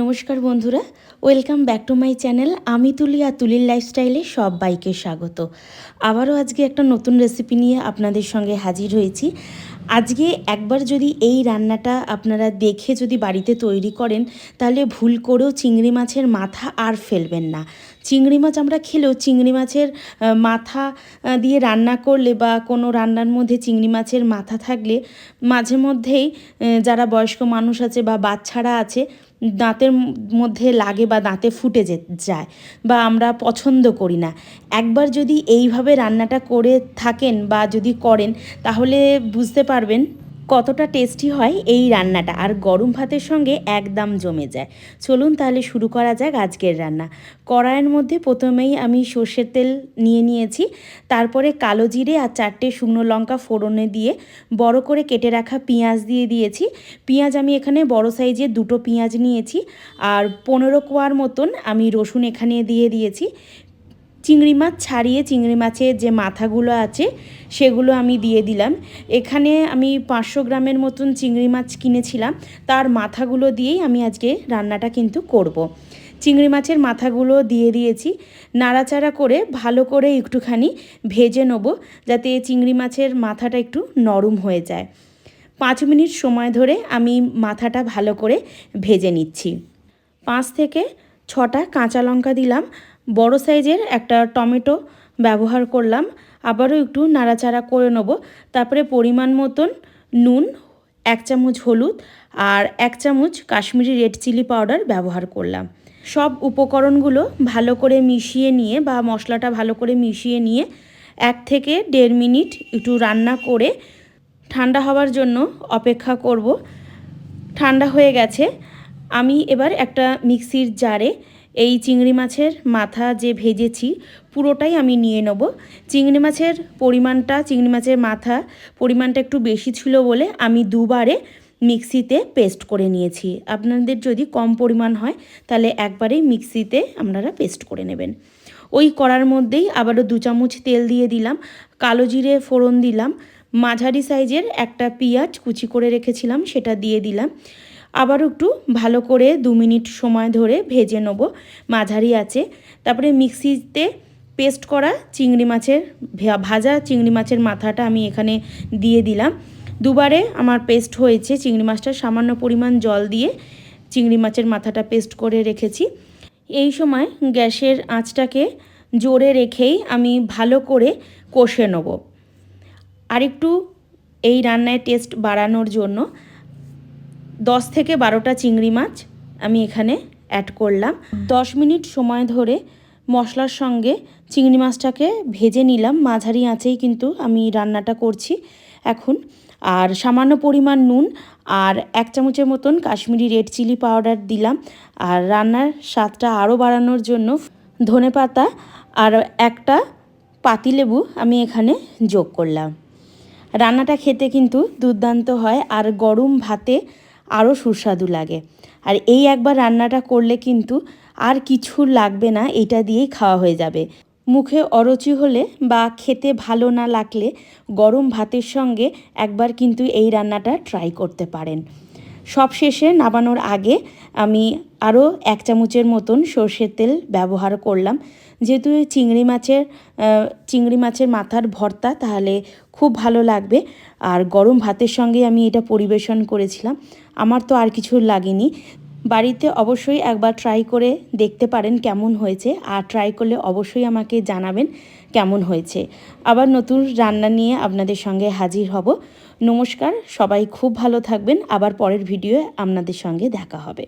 নমস্কার বন্ধুরা, welcome back to my channel আমি তুলি আর তুলির লাইফস্টাইলে সব বাইকে স্বাগত। আবারও আজকে একটা নতুন রেসিপি নিয়ে আপনাদের সঙ্গে হাজির হয়েছি। আজকে একবার যদি এই রান্নাটা আপনারা দেখে যদি বাড়িতে তৈরি করেন, তাহলে ভুল করেও চিংড়ি মাছের মাথা আর ফেলবেন না। চিংড়ি মাছ আমরা খেলেও চিংড়ি মাছের মাথা দিয়ে রান্না করলে বা কোনো রান্নার মধ্যে চিংড়ি মাছের মাথা থাকলে, মাঝে মধ্যেই যারা বয়স্ক মানুষ আছে বা বাচ্চারা আছে দাঁতের মধ্যে লাগে বা দাঁতে ফুটে যে যায় বা আমরা পছন্দ করি না। একবার যদি এইভাবে রান্নাটা করে থাকেন বা যদি করেন, তাহলে বুঝতে পারবেন কতটা টেস্টি হয় এই রান্নাটা? আর গরম ভাতের সঙ্গে একদম জমে যায়। চলুন তাহলে শুরু করা যাক আজকের রান্না। কড়াইয়ের মধ্যে প্রথমেই আমি সর্ষের তেল নিয়ে নিয়েছি। তারপরে কালো জিরে আর চারটে শুকনো লঙ্কা ফোড়নে দিয়ে বড় করে কেটে রাখা পেঁয়াজ দিয়ে দিয়েছি। পেঁয়াজ আমি এখানে বড় সাইজের দুটো পেঁয়াজ নিয়েছি। আর পনেরো কোয়ার মতন আমি রসুন এখানে দিয়ে দিয়েছি। চিংড়ি মাছ, ছাড়িয়ে চিংড়ি মাছের যে মাথাগুলো আছে, সেগুলো আমি দিয়ে দিলাম। এখানে আমি পাঁচশো গ্রামের মতন চিংড়ি মাছ কিনেছিলাম। তার মাথাগুলো দিয়েই আমি আজকে রান্নাটা কিন্তু করব। চিংড়ি মাছের মাথাগুলো দিয়ে দিয়েছি। নাড়াচাড়া করে ভালো করে একটুখানি ভেজে নেব, যাতে চিংড়ি মাছের মাথাটা একটু নরম হয়ে যায়। পাঁচ মিনিট সময় ধরে আমি মাথাটা ভালো করে ভেজে নিচ্ছি। পাঁচ থেকে ছটা কাঁচা লঙ্কা দিলাম। বড় সাইজের একটা টমেটো ব্যবহার করলাম। আবারও একটু নাড়াচাড়া করে নেব। তারপরে পরিমাণ মতন নুন, এক চামচ হলুদ আর এক চামচ কাশ্মীরি রেড চিলি পাউডার ব্যবহার করলাম। সব উপকরণগুলো ভালো করে মিশিয়ে নিয়ে বা মশলাটা ভালো করে মিশিয়ে নিয়ে এক থেকে দেড় মিনিট একটু রান্না করে ঠান্ডা হওয়ার জন্য অপেক্ষা করব। ঠান্ডা হয়ে গেছে। আমি এবার একটা মিক্সির জারে এই চিংড়ি মাছের মাথা যে ভেজেছি, পুরোটাই আমি নিয়ে নেব। চিংড়ি মাছের পরিমাণটা, চিংড়ি মাছের মাথা পরিমাণটা একটু বেশি ছিল বলে আমি দুবারে মিক্সিতে পেস্ট করে নিয়েছি। আপনাদের যদি কম পরিমাণ হয়, তাহলে একবারেই মিক্সিতে আপনারা পেস্ট করে নেবেন। ওই কড়ার মধ্যেই আবারও দু চামচ তেল দিয়ে দিলাম, কালো জিরে ফোড়ন দিলাম, মাঝারি সাইজের একটা পেঁয়াজ কুচি করে রেখেছিলাম, সেটা দিয়ে দিলাম। আবারও একটু ভালো করে দু মিনিট সময় ধরে ভেজে নেব। মাঝারি আছে। তারপরে মিক্সিতে পেস্ট করা চিংড়ি মাছের ভাজা চিংড়ি মাছের মাথাটা আমি এখানে দিয়ে দিলাম। দুবারে আমার পেস্ট হয়েছে চিংড়ি মাছটা, সামান্য পরিমাণ জল দিয়ে চিংড়ি মাছের মাথাটা পেস্ট করে রেখেছি। এই সময় গ্যাসের আঁচটাকে জোরে রেখেই আমি ভালো করে কষে নেব। আরেকটু এই রান্নায় টেস্ট বাড়ানোর জন্য দশ থেকে বারোটা চিংড়ি মাছ আমি এখানে অ্যাড করলাম। দশ মিনিট সময় ধরে মশলার সঙ্গে চিংড়ি মাছটাকে ভেজে নিলাম। মাঝারি আঁচেই কিন্তু আমি রান্নাটা করছি এখন। আর সামান্য পরিমাণ নুন আর এক চামচের মতন কাশ্মীরি রেড চিলি পাউডার দিলাম। আর রান্নার স্বাদটা আরও বাড়ানোর জন্য ধনে পাতা আর একটা পাতিলেবু আমি এখানে যোগ করলাম। রান্নাটা খেতে কিন্তু দুর্দান্ত হয়। আর গরম ভাতে আরও সুস্বাদু লাগে। আর এই একবার রান্নাটা করলে কিন্তু আর কিছু লাগবে না, এটা দিয়েই খাওয়া হয়ে যাবে। মুখে অরুচি হলে বা খেতে ভালো না লাগলে গরম ভাতের সঙ্গে একবার কিন্তু এই রান্নাটা ট্রাই করতে পারেন। সব শেষে নামানোর আগে আমি আরও এক চামচের মতন সর্ষের তেল ব্যবহার করলাম। যেহেতু চিংড়ি মাছের চিংড়ি মাছের মাথার ভর্তা, তাহলে খুব ভালো লাগবে। আর গরম ভাতের সঙ্গে আমি এটা পরিবেশন করেছিলাম। আমার তো আর কিছু লাগেনি। বাড়িতে অবশ্যই একবার ট্রাই করে দেখতে পারেন কেমন হয়েছে। আর ট্রাই করলে অবশ্যই আমাকে জানাবেন কেমন হয়েছে। আবার নতুন রান্না নিয়ে আপনাদের সঙ্গে হাজির হব। নমস্কার, সবাই খুব ভালো থাকবেন। আবার পরের ভিডিওয়ে আপনাদের সঙ্গে দেখা হবে।